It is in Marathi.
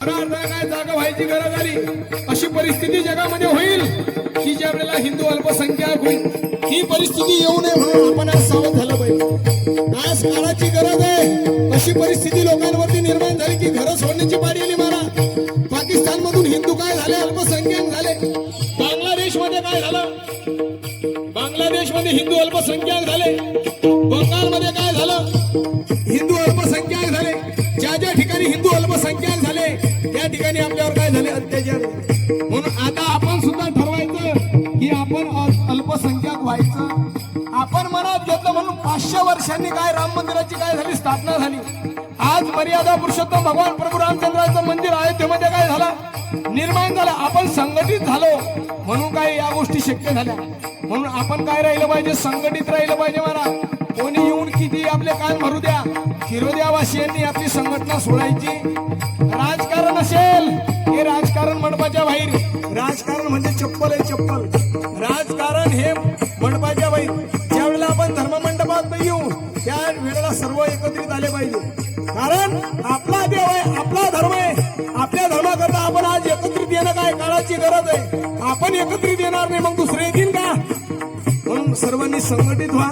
काय जागा व्हायची गरज आली? अशी परिस्थिती जगामध्ये होईल की ज्या वेळेला हिंदू अल्पसंख्याक होईल. ही परिस्थिती येऊ नये म्हणून आपण आज सावध झालं पाहिजे. आज काळाची गरज आहे. अशी परिस्थिती लोकांवरती निर्माण झाली की घरं सोडण्याची पाडी आली मला पाकिस्तान मधून हिंदू काय झाले? अल्पसंख्याक झाले. बांगलादेशमध्ये काय झालं? बांगलादेशमध्ये हिंदू अल्पसंख्याक झाले. बंगालमध्ये काय त्या ठिकाणी आपल्यावर काय झाले अत्याचार? म्हणून आता आपण सुद्धा ठरवायचं की आपण अल्पसंख्याक व्हायचं. आपण मनात घेतलं म्हणून पाचशे वर्षांनी काय राम मंदिराची काय झाली स्थापना झाली. आज मर्यादा पुरुषोत्तम भगवान प्रभू रामचंद्राचं मंदिर अयोध्येमध्ये काय झालं? निर्माण झालं. आपण संघटित झालो म्हणून काय या गोष्टी शक्य झाल्या. म्हणून आपण काय राहिलं पाहिजे? संघटित राहिलं पाहिजे मला कोणी येऊन किती आपले कान भरू द्या. शिरोद्यावासियांनी आपली संघटना सोडायची. राजकारण असेल. हे राजकारण मंडपाच्या बाहेर. राजकारण म्हणजे चप्पल आहे चप्पल. राजकारण हे मंडपाच्या बाहेर. ज्यावेळेला आपण धर्ममंडपात येऊ त्या वेळेला सर्व एकत्रित आले पाहिजे. कारण आपला देव आहे आपला धर्म आहे. आपल्या धर्माकरता आपण आज एकत्रित येणं काय? काळाची गरज आहे. आपण एकत्रित येणार नाही मग दुसरे येतील का? म्हणून सर्वांनी संघटित व्हा.